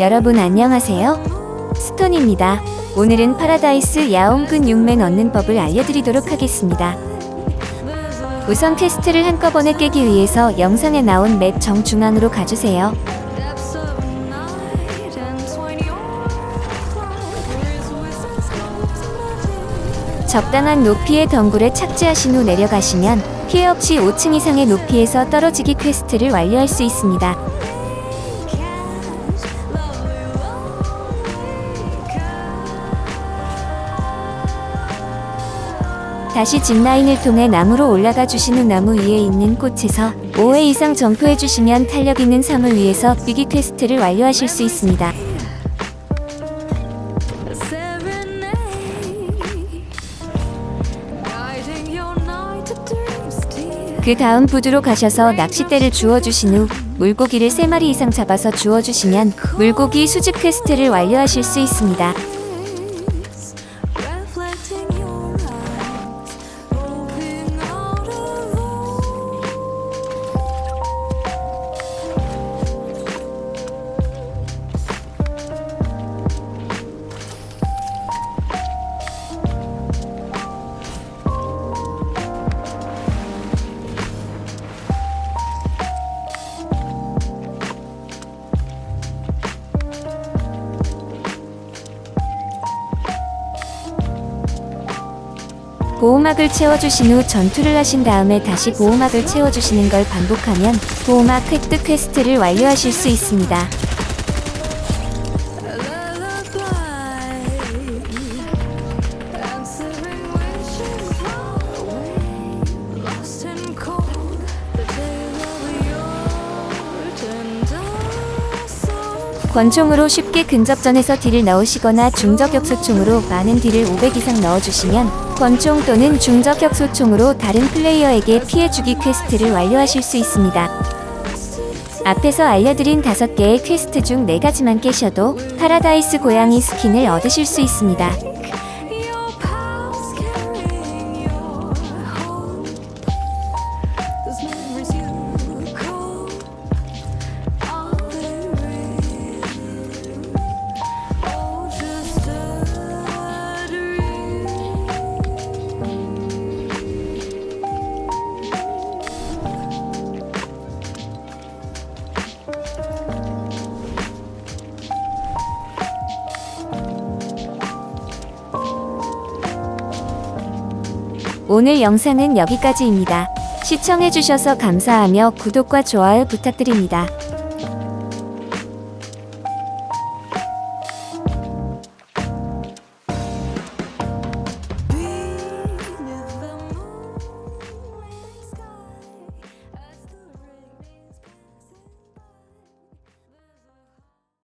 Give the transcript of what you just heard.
여러분 안녕하세요. 스톤입니다. 오늘은 파라다이스 야옹 근 육맨 얻는 법을 알려드리도록 하겠습니다. 우선 퀘스트를 한꺼번에 깨기 위해서 영상에 나온 맵 정중앙으로 가주세요. 적당한 높이의 덩굴에 착지하신 후 내려가시면 피해 없이 5층 이상의 높이에서 떨어지기 퀘스트를 완료할 수 있습니다. 다시 짚라인을 통해 나무로 올라가 후 나무 위에 있는 꽃에서 5회 이상 점프해 주시면 탄력 있는 섬을 위해서 뛰기 퀘스트를 완료하실 수 있습니다. 그 다음 부두로 가셔서 낚싯대를 주워주신 후 물고기를 3마리 이상 잡아서 주워주시면 물고기 수집 퀘스트를 완료하실 수 있습니다. 보호막을 채워주신 후 전투를 하신 다음에 다시 보호막을 채워주시는 걸 반복하면 보호막 획득 퀘스트를 완료하실 수 있습니다. 권총으로 쉽게 근접전에서 딜을 넣으시거나 중저격소총으로 많은 딜을 500 이상 넣어주시면 권총 또는 중저격소총으로 다른 플레이어에게 피해주기 퀘스트를 완료하실 수 있습니다. 앞에서 알려드린 5개의 퀘스트 중 4가지만 깨셔도 파라다이스 고양이 스킨을 얻으실 수 있습니다. 오늘 영상은 여기까지입니다. 시청해주셔서 감사하며 구독과 좋아요 부탁드립니다.